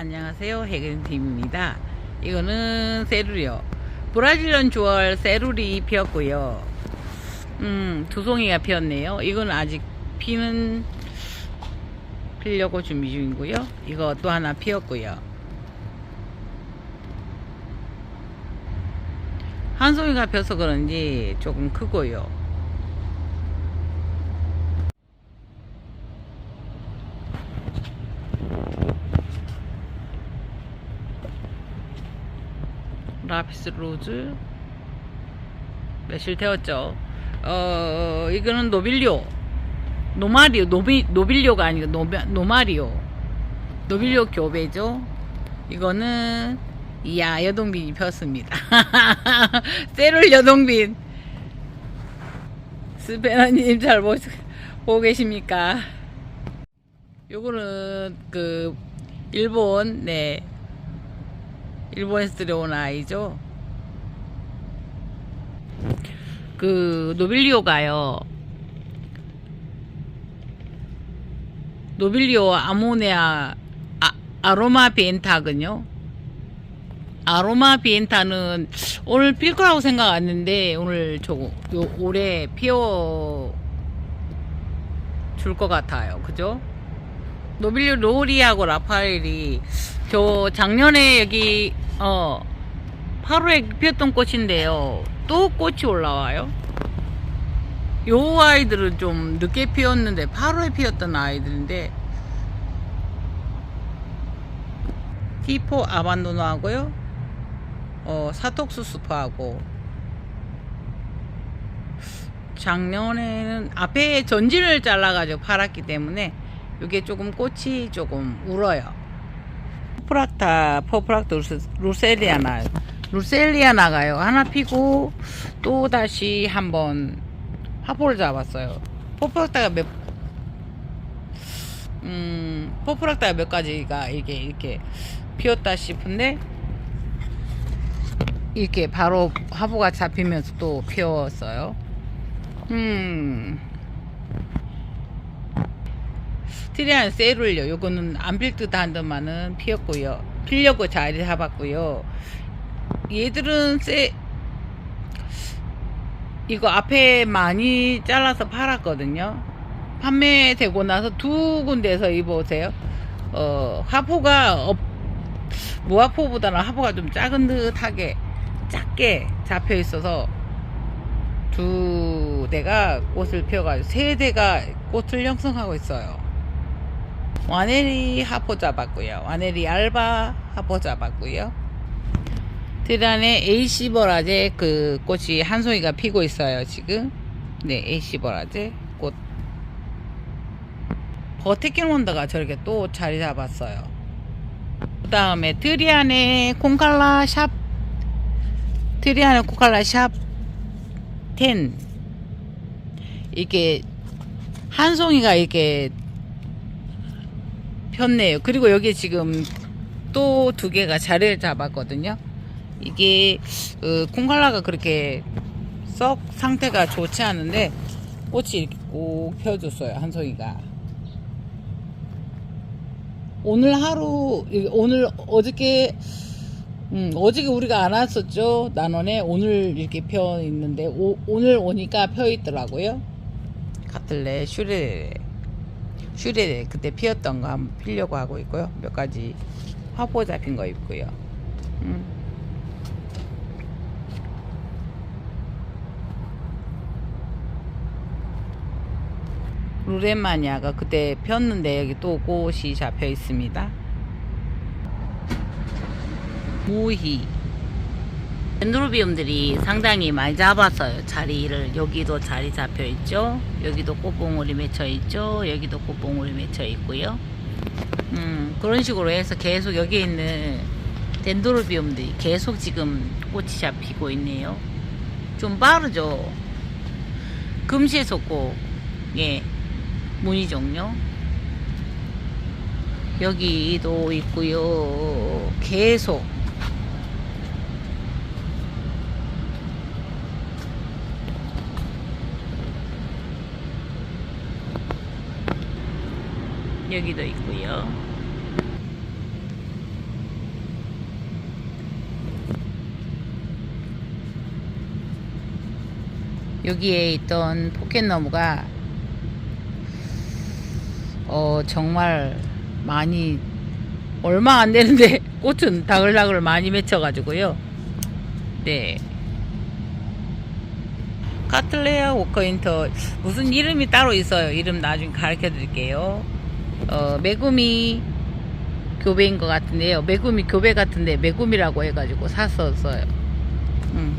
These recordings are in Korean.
안녕하세요. 해근팀입니다. 이거는 세룰이요. 브라질리언 주얼 세룰이 피었고요. 음, 두 송이가 피었네요. 이건 아직 피는 피려고 준비 중이고요. 이거 또 하나 피었고요. 한 송이가 펴서 그런지 조금 크고요. 라피스 로즈 매실 되었죠. 어 이거는 노빌리오 노마리오 노비 노빌리오가 아니고 노, 노마리오 노빌리오 교배죠. 이거는 이야 여동빈이 폈습니다. 세룰 여동빈 스페너님 잘 보, 보고 계십니까? 요거는 그 일본 네 일본에서 들여온 아이죠. 그 노빌리오가요. 노빌리오 아모네아 아, 아 로마 비엔타군요. 아로마 비엔타는 오늘 필 거라고 생각 안 했는데 오늘 저 요, 올해 피어 줄 것 같아요. 그죠? 노빌리오 로리하고 라파엘이 저 작년에 여기 어 8월에 피었던 꽃인데요. 또 꽃이 올라와요. 요 아이들은 좀 늦게 피었는데 8월에 피었던 아이들인데 티포 아반도노하고요. 어 사톡수 스프하고 작년에는 앞에 전진을 잘라가지고 팔았기 때문에 이게 조금 꽃이 조금 울어요. 포프락타 루세- 루셀리아나, 루셀리아나가요. 하나 피고 또 다시 한번 화포를 잡았어요. 포프락타가 몇, 음, 포프락타가 몇 가지가 이게 이렇게 피었다 싶은데 이렇게 바로 화보가 잡히면서 또 피었어요. 음. 트리안 세룰요. 요거는 안필듯한 듯만은 피었고요. 피려고 자리 잡았고요. 얘들은 세 이거 앞에 많이 잘라서 팔았거든요. 판매되고 나서 두 군데에서 입어보세요. 어, 화포가 업, 무화포보다는 화포가 좀 작은 듯하게 작게 잡혀 있어서 두 대가 꽃을 피워가지고 세 대가 꽃을 형성하고 있어요. 와네리 하포 잡았고요. 와네리 알바 하포 잡았고요. 드란에 에이시버라제 그 꽃이 한 송이가 피고 있어요. 지금 네 에이시버라제 꽃. 버테킹 원더가 저렇게 또 자리 잡았어요. 그 다음에 트리안의 콩칼라 샵 트리안의 콩칼라 샵 10 이게 한 송이가 이렇게 폈네요. 그리고 여기 지금 또 두 개가 자리를 잡았거든요. 이게 그 콩칼라가 그렇게 썩 상태가 좋지 않은데 꽃이 이렇게 꼭 펴줬어요. 한 송이가. 오늘 하루 오늘 어저께 음, 어저께 우리가 안 왔었죠 난원에 오늘 이렇게 펴 있는데 오, 오늘 오니까 펴 있더라고요 카틀레 슈레 슈레 그때 피었던 거 한번 피려고 하고 있고요 몇 가지 화보 잡힌 거 있고요 음. 루렌마니아가 그때 폈는데 여기 또 꽃이 잡혀 있습니다. 무희 덴드로비움들이 상당히 많이 잡았어요. 자리를 여기도 자리 잡혀 있죠. 여기도 꽃봉오리 맺혀 있죠. 여기도 꽃봉오리 맺혀 있고요. 음, 그런 식으로 해서 계속 여기 있는 덴드로비움들이 계속 지금 꽃이 잡히고 있네요. 좀 빠르죠. 금시에서 예, 무늬 종류. 여기도 있고요. 계속 여기도 있고요. 여기에 있던 포켓나무가 어 정말 많이 얼마 안 되는데 꽃은 다글다글 많이 맺혀 가지고요. 네. 카틀레아 워커인터 무슨 이름이 따로 있어요. 이름 나중에 가르쳐 드릴게요. 어, 메구미 교배인 것 같은데요. 메구미 교배 같은데 메구미라고 해가지고 샀었어요. 음.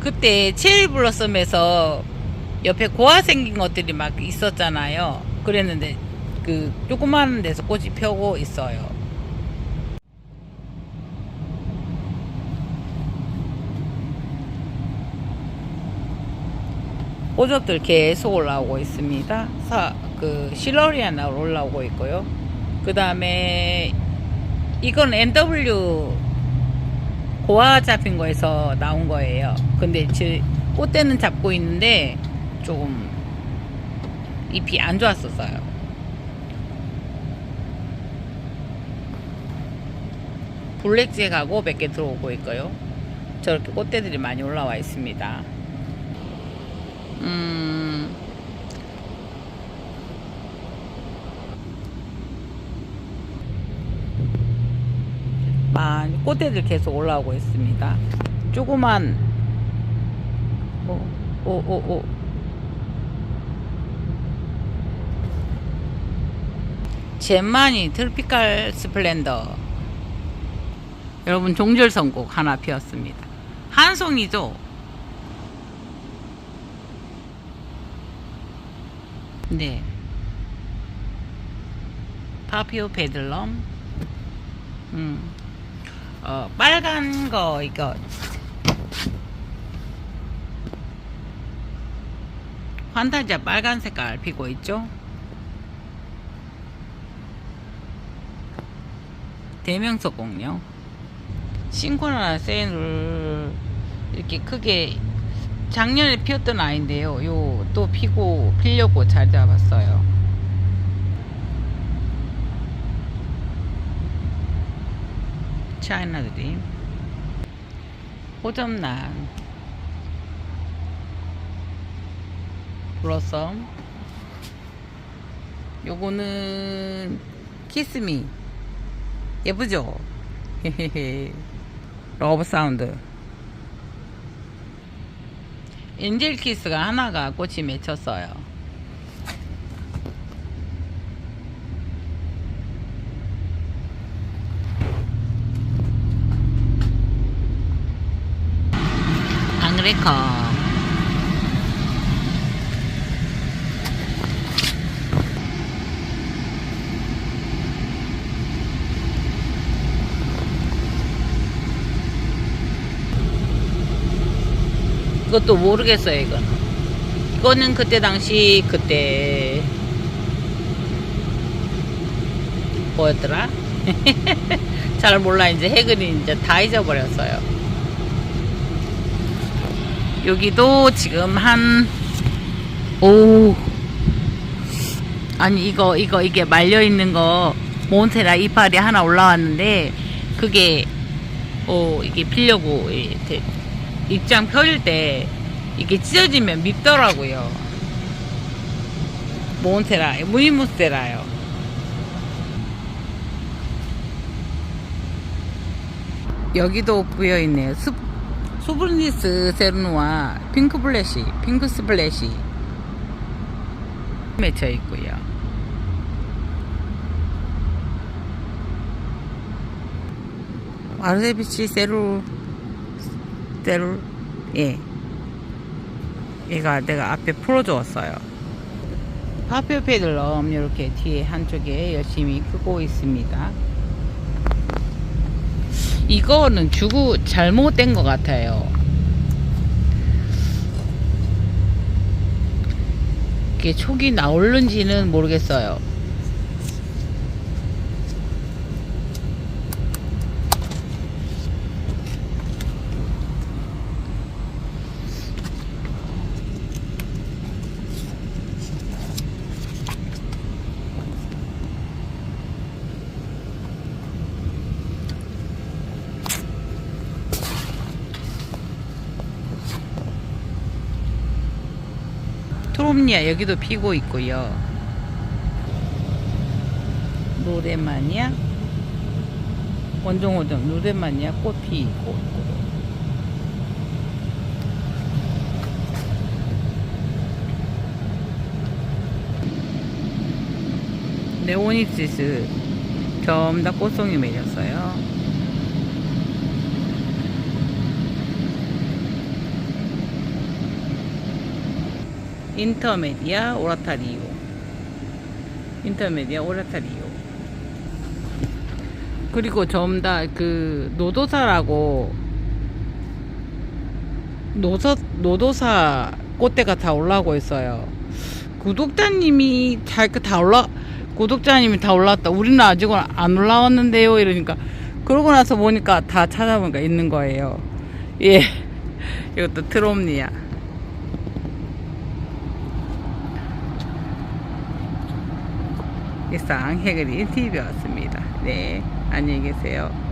그때 체리 블러썸에서 옆에 고아 생긴 것들이 막 있었잖아요. 그랬는데 그 조그마한 데서 꽃이 펴고 있어요. 꽃업들 계속 올라오고 있습니다. 사, 그 실러리아나 올라오고 있고요. 그 다음에 이건 NW 고아 잡힌 거에서 나온 거예요. 근데 지 꽃대는 잡고 있는데 조금 잎이 안 좋았었어요. 블랙잭하고 몇 개 들어오고 있고요. 저렇게 꽃대들이 많이 올라와 있습니다. 음, 많이 꽃대들 계속 올라오고 있습니다. 조그만 어, 오, 오. 젠마니 트로피칼 스플렌더 여러분 종절 선곡 하나 피었습니다. 한 송이죠. 네. 파피오 베들럼. 음. 어, 빨간 거 이거 환타지아 빨간 색깔 피고 있죠? 대명소 공룡 싱코나 세인을 이렇게 크게 작년에 피었던 아이인데요. 요 또 피고 피려고 잘 잡았어요. 차이나 드림 호접란 블러썸 요거는 키스미 예쁘죠? 러브 사운드 엔젤 키스가 하나가 꽃이 맺혔어요. 앙그레커 그것도 모르겠어요 이건 이거는 그때 당시 그때 뭐였더라? 잘 몰라. 이제 해근이 이제 다 잊어버렸어요. 여기도 지금 한 오 아니 이거 이거 이게 말려 있는 거 몬테라 이파리 하나 올라왔는데 그게 어 이게 피려고 이렇게 입장 펴질 때 이게 찢어지면 밉더라고요. 몬테라, 무이무스테라요. 여기도 부여 있네요. 수, 수브르니스 세르누와 핑크 플래시, 핑크 스플래시 맺혀 있고요. 아르데비치 세루 대로 예. 얘가 내가 앞에 풀어주었어요. 파피오 페들럼 이렇게 뒤에 한쪽에 열심히 크고 있습니다. 이거는 주고 잘못된 것 같아요. 이게 촉이 나올는지는 모르겠어요 트롬니아 여기도 피고 있고요. 노래마니아 원종호정 노래마니아 꽃 피고 있고요. 네오니시스 전부 다 꽃송이 맺었어요. 인터메디아 오라타리오. 인터메디아 오라타리오. 그리고 전부 다그 노도사라고 노서, 노도사 꽃대가 다 올라오고 있어요. 구독자님이 잘 다 올라 구독자님이 다 올라왔다. 우리는 아직은 안 올라왔는데요. 이러니까 그러고 나서 보니까 다 찾아보니까 있는 거예요. 예. 이것도 트롬니아 일상 해그리 TV였습니다. 네, 안녕히 계세요.